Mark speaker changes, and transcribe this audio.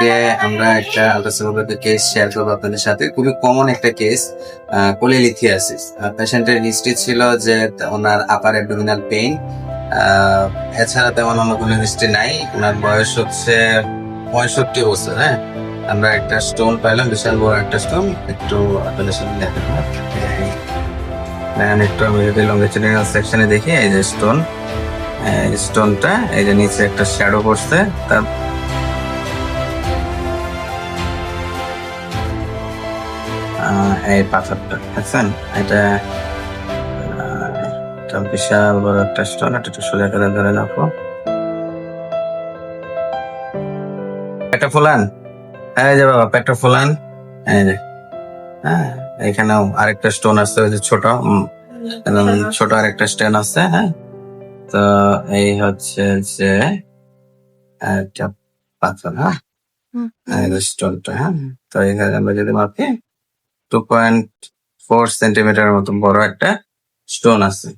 Speaker 1: আজকে আমরা একটা আলট্রাসোনোগ্রাফি কেস শেয়ার করব আপনাদের সাথে। খুবই কমন একটা কেস কোলিলিথিয়াসিস। পেশেন্টের হিস্ট্রি ছিল যে ওনার আপার অ্যাবডোমিনাল পেইন এছাড়া তেমন অন্য কোনো হিস্ট্রি নাই। ওনার বয়স হচ্ছে পঁয়ষট্টি বছর হ্যাঁ? আমরা একটা স্টোন পাইলাম, বিশাল বড় একটা স্টোন একটু আপনাদের সাথে দেখাবো একটু আমি যদি লঙ্গিচুডিনাল সেকশনে দেখি, এই যে স্টোন স্টোনটা এই যে নিচে একটা শ্যাডো পড়ছে, তার আহ, এই পাথরটা দেখছেন? এটা একটা বিশাল বড় একটা স্টোন এটা একটু সোজা করে ধরে রাখো। একটা ফুলান। এই যে বাবা পেটটা ফুলান। এই যে হ্যাঁ এখানেও আরেকটা স্টোন আছে ওই যে ছোট ছোট। আরেকটা স্টোন আছে হ্যাঁ। তো এই হচ্ছে যে একটা পাথর হ্যাঁ? স্টোনটা হ্যাঁ। তো এখানে আমরা যদি মাপি টু পয়েন্ট ফোর সেন্টিমিটার মতো বড় একটা স্টোন আছে।